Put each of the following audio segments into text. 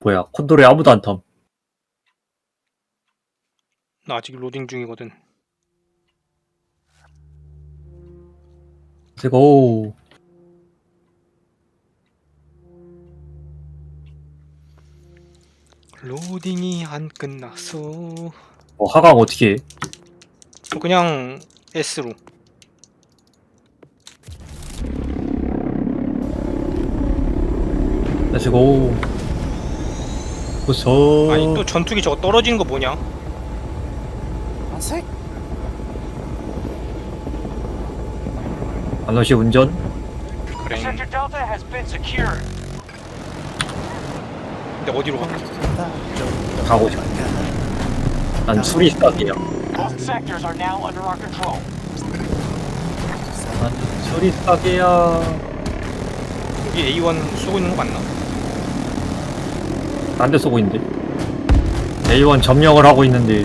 뭐야 콘도레 아무도 안 탐. 나 아직 로딩 중이거든. 그리고 로딩이 안 끝났어. 어, 하강 어떻게 해? 그냥 S로. 그리고 우서 아니 또 전투기 저거 떨어지는 거 뭐냐? 아색 안노시 운전 그래. Sector Delta has been secured. 근데 어디로 가? 가고 싶어. 난 수리 스탁이야. Both sectors are now under our control. 난 수리 스탁이야. 여기 A1 쏘고 있는 거 맞나? 딴 데 쏘고 있는데. A1 점령을 하고 있는데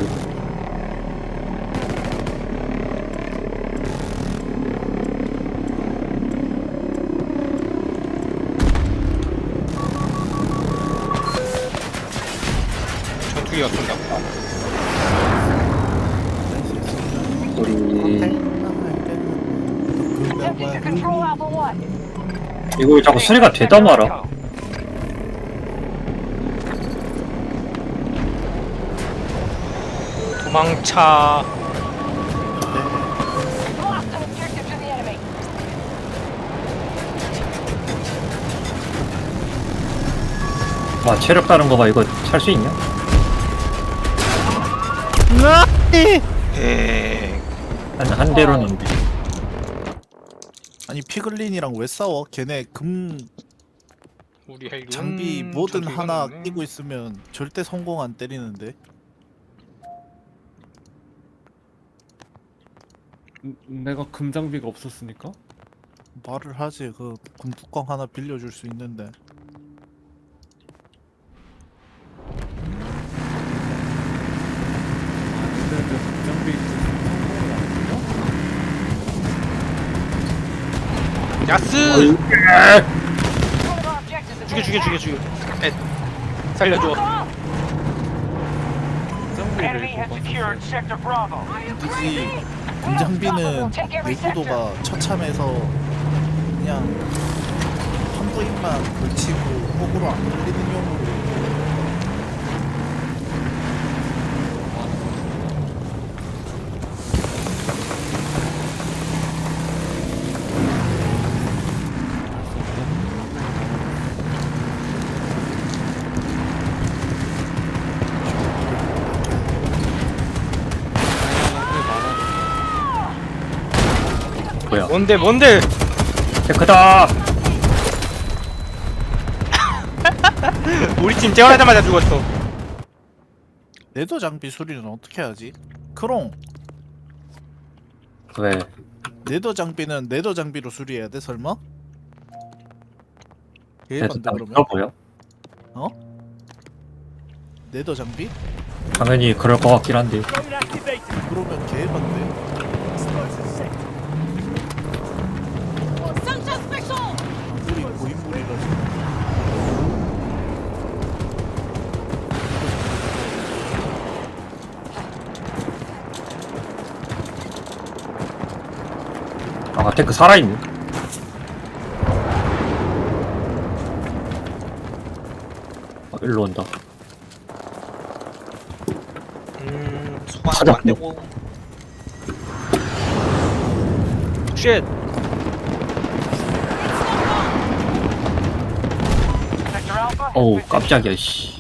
전투기가 쏜다. 우리 Attempting to control Alpha 1. 이거 자꾸 수리가 되다 말아. 도망차. Lost an objective to the enemy. 와 체력 다른 거 봐. 이거 찰 수 있냐? 한한 대로는 안 돼. 아니 피글린이랑 왜 싸워? 걔네 금 우리 헬기 장비 뭐든 하나 끼고 있으면 절대 성공 안 때리는데 내가 금장비가 없었으니까? 말을 하지 그 금뚜껑 하나 빌려줄 수 있는데 근데 내 금장비 있어서 야스. Has 죽여 죽여 죽여. 죽여. 에. 살려줘. Enemy 금장비를 has secured Sector Bravo. 굳이 금장비는 내구도가 처참해서 그냥 한 부인만 걸치고 호구로 안 걸리는 용으로 뭐야? 뭔데 뭔데? 테크다. 우리 팀 재활하자마자 죽었어. 내도 장비 수리는 어떻게 하지? 크롱 왜? 내도 장비는 내도 장비로 수리해야 돼 설마? 개반대 딱 그러면 보여? 내도 장비? 당연히 그럴 것 같긴 한데. 그러면 개반대 아 테크 살아있네. 아, 일로 온다. 음, 가자. 안 되고. 쉣. 어우 깜짝이야 씨.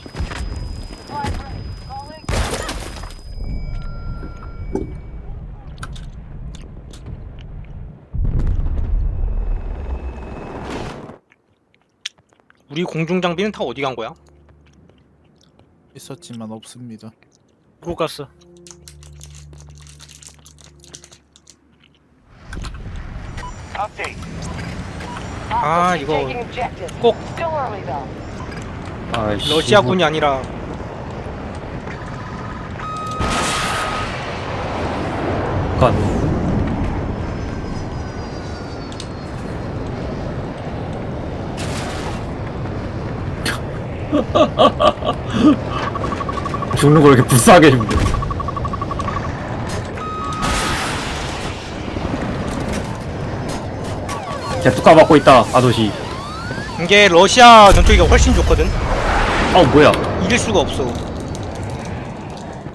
우리 공중 장비는 다 어디 간 거야? 있었지만 없습니다. 못 갔어. 아, 이거. 꼭. 아이씨. 러시아군이 아니라 북 죽는 걸 이렇게 불쌍하게 해준대. 개뚜까 맞고 있다, 아도시. 이게 러시아 전투기가 훨씬 좋거든. 아, 뭐야. 이길 수가 없어.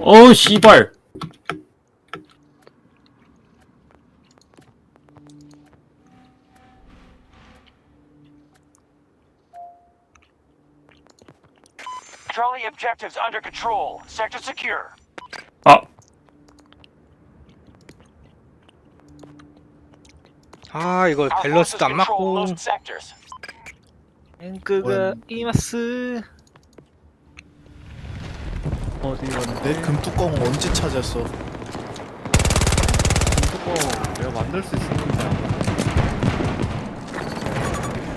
어우, 씨발. Objectives under control. Sector secure. 아, 아 이거 Our 밸런스도 안 control 맞고. most sectors. 앵크가 원. 이마스. 어디 내 왔는데? 금뚜껑 언제 찾았어? 금뚜껑 내가 만들 수 있었는데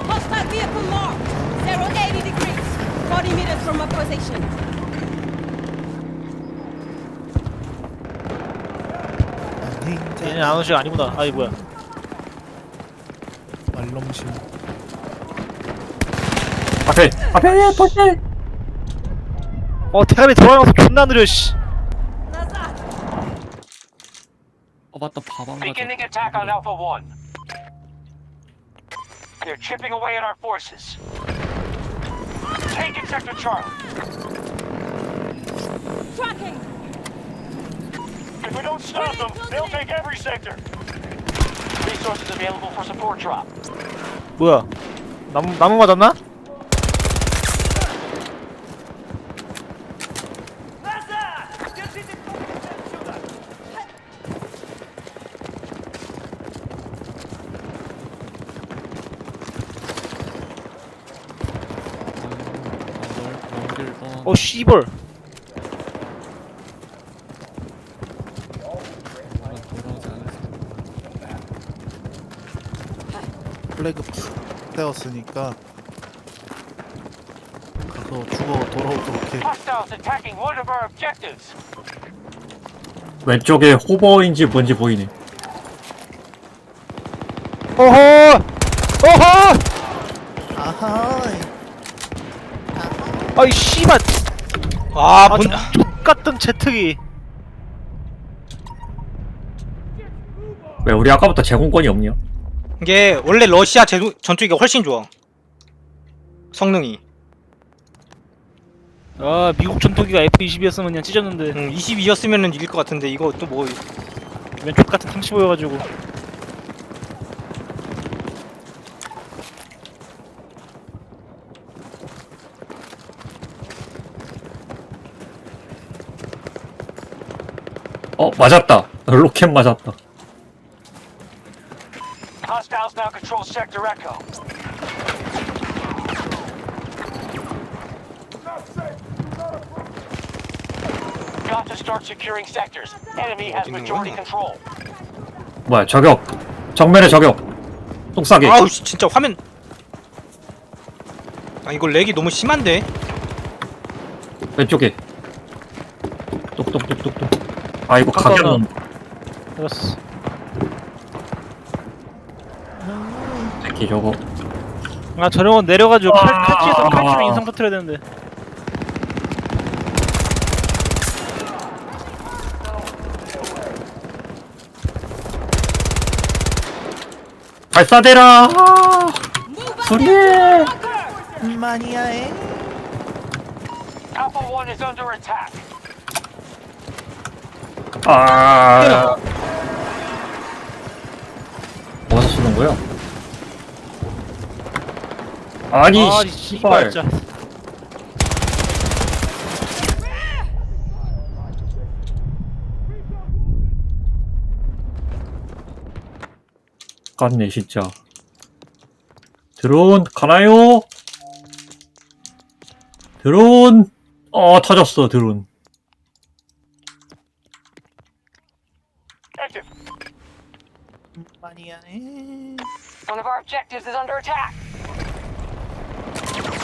Hostile vehicle marked. 080 degrees. 40 meters from our position. 얘는 아저씨가 아니구나. 아이 뭐야? 말넘심. 앞에, 앞에, 벌써. 어 태감이 돌아가서 존나 느려 씨. 어 맞다 밥안 가져 Beginning attack on Alpha 1. They're chipping away at our forces. Taking Sector Charlie. Tracking. If we don't stop them, they'll take every sector. Resources available for support drop. 뭐야? 나무 나무 맞았나? 어 씨벌. 플래그 팍 세웠으니까 가서 죽어 돌아오도록 해. Hostiles attacking one of our objectives. 왼쪽에 호버인지 뭔지 보이네. 어허. 어허. 아하. 아이 씨발. 아 아, 본. 저 같은 제트기. 왜 우리 아까부터 제공권이 없냐? 이게 원래 러시아 제도, 전투기가 훨씬 좋아. 성능이. 아 미국 전투기가 F-22였으면 그냥 찢었는데 음, 22였으면은 이길 것 같은데 이거 또 뭐 왼쪽 같은 35여가지고. 맞았다. 로켓 맞았다. Hostiles now control Sector Echo. Got to start securing sectors. Enemy has 어디 있는 majority 거야? control. 뭐야, 저격. 정면에 저격. 똥싸게. 아우 씨, 진짜 화면. 아 이거 렉이 너무 심한데. 왼쪽에. 아, 이거. 가격 알았어. 새끼 저거. 아 저녁은 내려가지고 칼, 아. 칼치에서 칼치로 인상 터트려야 되는데. 발사대라! Move out 소리! there to bunker. 마니아에. Alpha 1 is under attack. 아. 어디서 쏘는 거야? 아니, 아니 씨발. 씨발 진짜. 깠네, 진짜. 드론, 가나요? 드론! 어, 터졌어, 드론. money on it. One of our objectives is under attack.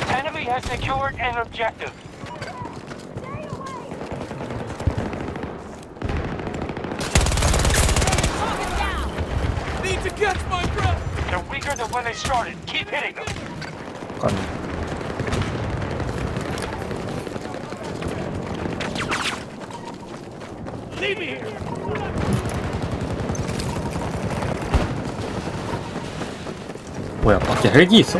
Enemy has secured an objective. Need to catch my breath. They're weaker than when they started. Keep hitting them. Con Leave me here! 뭐야 밖에 헬기 있어?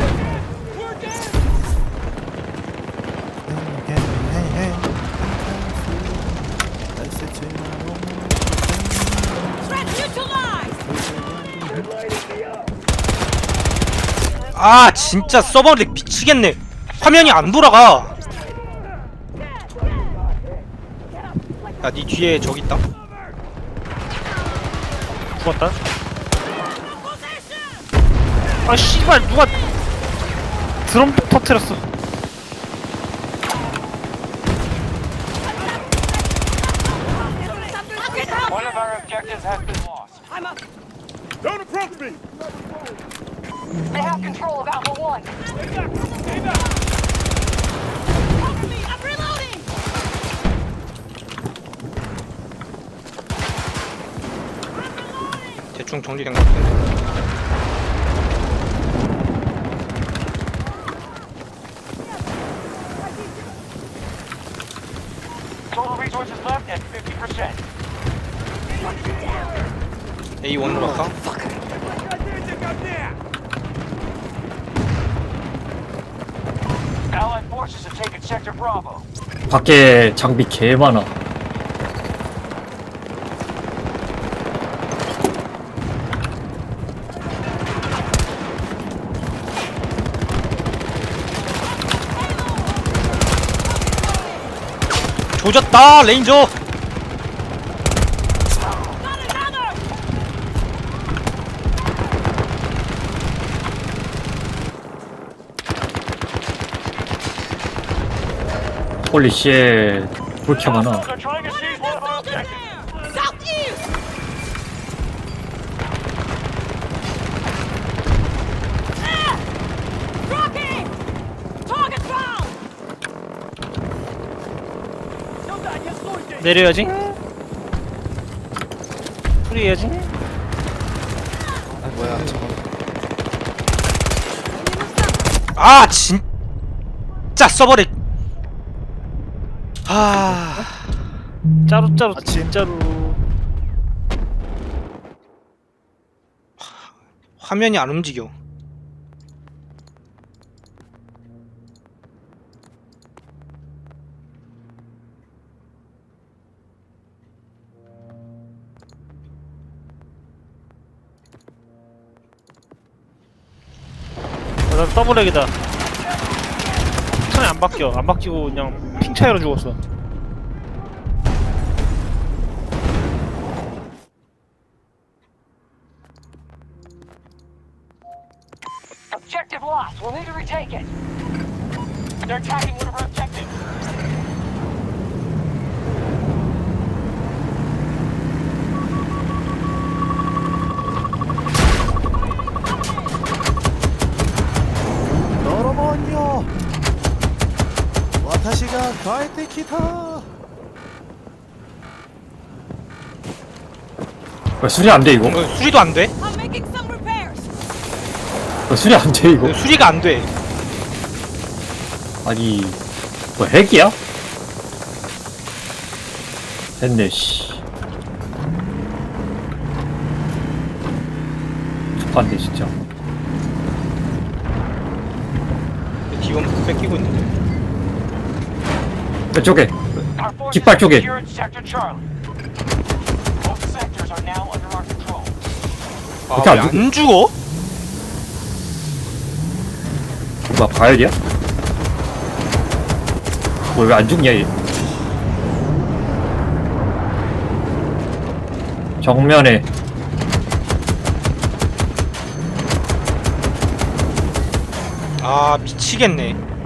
아 진짜 서버렉 미치겠네. 화면이 안 돌아가. 야니 뒤에 저기 있다. 죽었다 아 씨발 누가 드럼 터트렸어 One of our objectives has been lost. I'm up. They have control of Alpha 1. Cover me! I'm reloading! 대충 정리된 것 같은데 at 50%. A1로 갈까? Allied forces have taken Sector Bravo. 밖에 장비 개 많아. 조졌다 레인저 Ah! Rocky! Target found! 내려야지 프리해야지 아 뭐야 저거 아 진짜 서버렉 아 짜루짜루 아침. 진짜로. 화면이 안 움직여. 어, 난 더블 렉이다. 턴이 안 바뀌어. 안 바뀌고 그냥 핑 차이로 죽었어 Objective lost. We'll need to retake it. They're attacking one 가이테키타 왜 수리 안 돼 이거? 어, 수리도 안 돼 I'm making some repairs! 왜 수리 안 돼 이거? 수리가 안 돼 아니 뭐 핵이야? 됐네 씨. 급한데 진짜. 기원 뺏기고 있는데 forces 깃발 쪽에. 어떻게 안 아왜안 죽어? 뭐야 바열이야? 뭐왜안 죽냐 얘? 정면에 아 미치겠네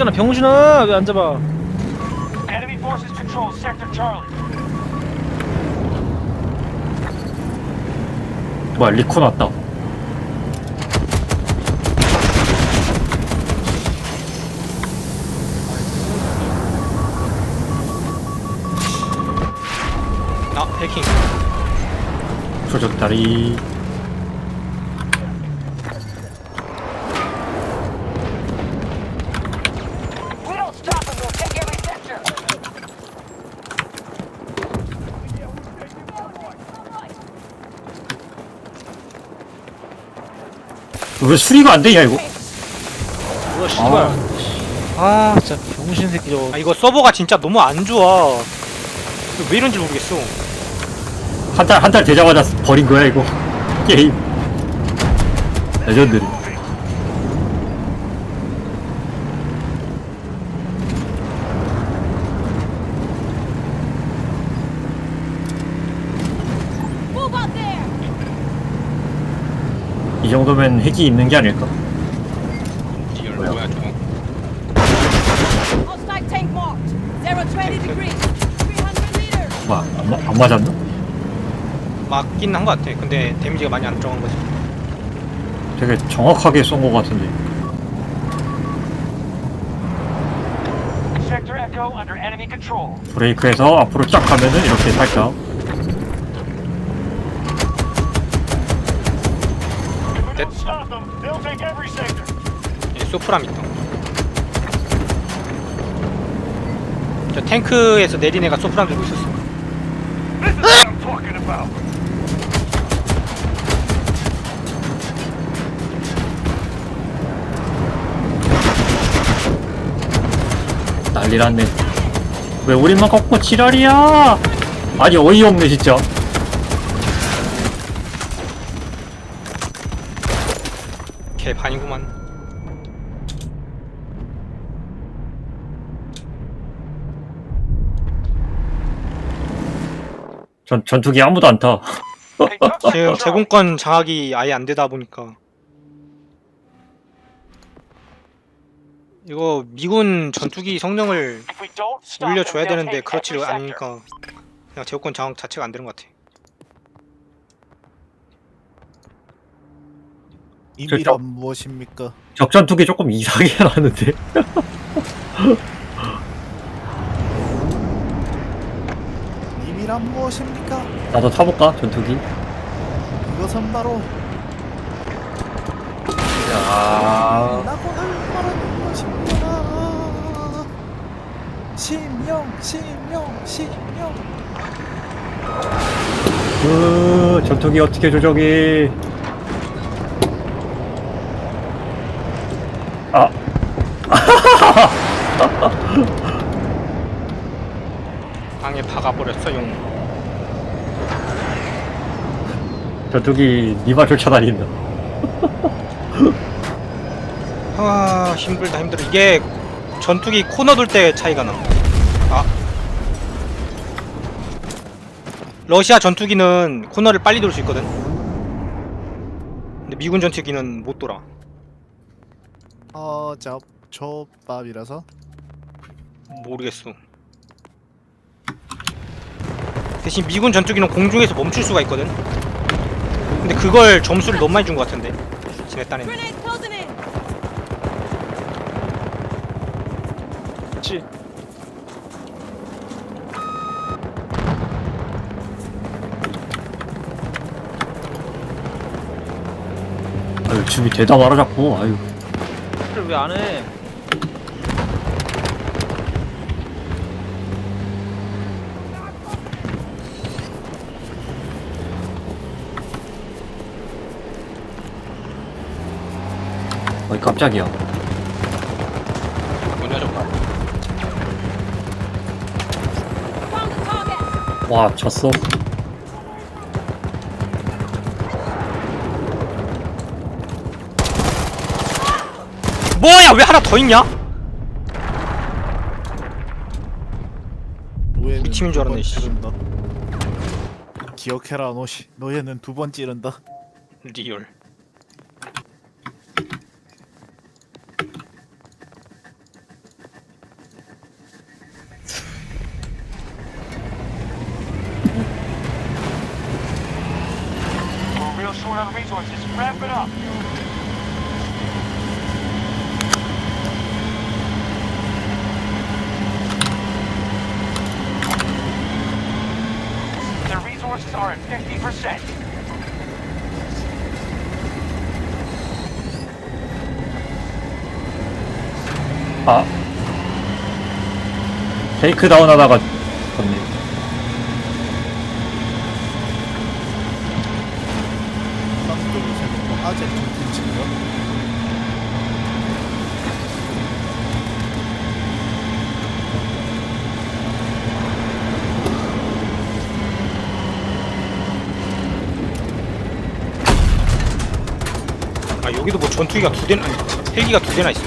있잖아 병신아 왜 안 잡아 Enemy forces control Sector Charlie. 뭐야 리콘 왔다. 해킹 조졌다리. 왜 수리가 안 되냐 이거? 뭐야 씨발 아 진짜 병신 새끼 저거 아 이거 서버가 진짜 너무 안 좋아 이거 왜 이런지 모르겠어 한 달 한 달 되자마자 버린 거야 이거 게임. 레전드리. 이 정도면 핵이 있는 게 아닐까? 리얼 뭐야? 뭐야 저거 Hostile tank marked. Zero 20 degrees. 300 meters. 뭐, 안, 마- 안 맞았나? 맞긴 한 것 같아 근데 데미지가 많이 안 들어간 거지 되게 정확하게 쏜거 같은데. Sector Echo under enemy control. 브레이크해서 앞으로 쫙 가면은 이렇게 살짝. 예, 소프람 있다 저 탱크에서 내린 애가 소프람 들고 있었어 This is what I'm talking about. 난리 났네. 왜 우리만 꺾고 지랄이야? 아니 어이없네 진짜. 개 반이구만 전 전투기 아무도 안 타. Charlie. 제공권 장악이 아예 안 되다 보니까 이거 미군 전투기 성능을 올려줘야 되는데 그렇지. 않으니까 그냥 제공권 장악 자체가 안 되는 것 같아 이미란 무엇입니까? 적전 투기 조금 이상하게 나는데. 이미란 무엇입니까? 나도 타볼까 전투기? 이것은 바로 야. 심령, 심령, 심령. 그 전투기 어떻게 조정이? 아. 방에 박아버렸어 용 전투기 니마 쫓아다닌다. 아 힘들다 힘들어 이게 전투기 코너 돌 때 차이가 나. 아 러시아 전투기는 코너를 빨리 돌 수 있거든. 근데 미군 전투기는 못 돌아. 어, 저 족밥이라서 모르겠어. 대신 미군 전투기는 공중에서 멈출 수가 있거든. 근데 그걸 점수를 너무 많이 준 것 같은데. 지네 딴에. Grenade closing in. 그치 아유 되다 말아 자꾸. 아유. 왜안 해? 어이 깜짝이야. target. 와 졌어. 뭐야 왜 하나 더 있냐? 노예는 우리 팀인 줄 알았네, 씨. 찌른다. 기억해라 노시 노예는 두 번 찌른다. 리얼. Costs are at 50%. 아. 테이크 다운 하다가 죽었네. 쌍쪽으로 세고 아재 콘텐츠인가? 아 전투기가 두 대나 헬기가 두 대나 있어.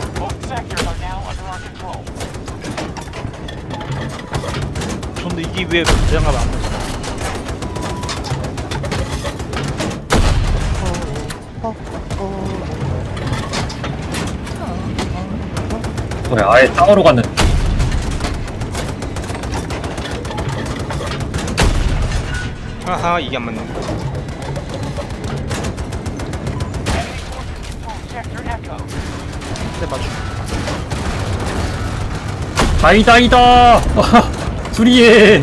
근데 이게 왜 대장갑 안 맞아? 뭐야, 아예 땅으로 갔는. 아하 이게 안 맞네 다이다이다! 수리해!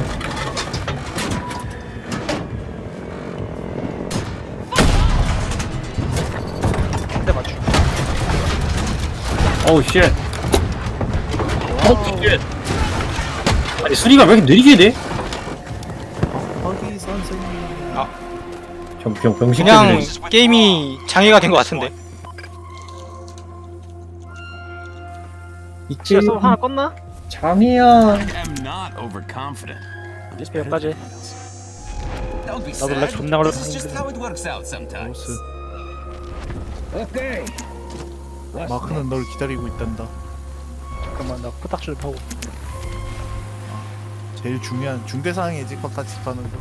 근데 맞추. 어우, 쉣. 어우, 쉣. 아니, 수리가 왜 이렇게 느리게 돼? 거기 선생님 병, 병, 병신 그냥 때문에. 게임이 장애가 된 것 같은데 집에 서 하나 껐나? 장이야. am not overconfident. 디스플레이 여기까지. 나도. 렉 존나 걸려. This is just how it works out sometimes. 보스 마크는 널 기다리고 있단다 잠깐만 나 코딱지를 파고. 제일 중요한 중대사항이지 컷다 집하는 거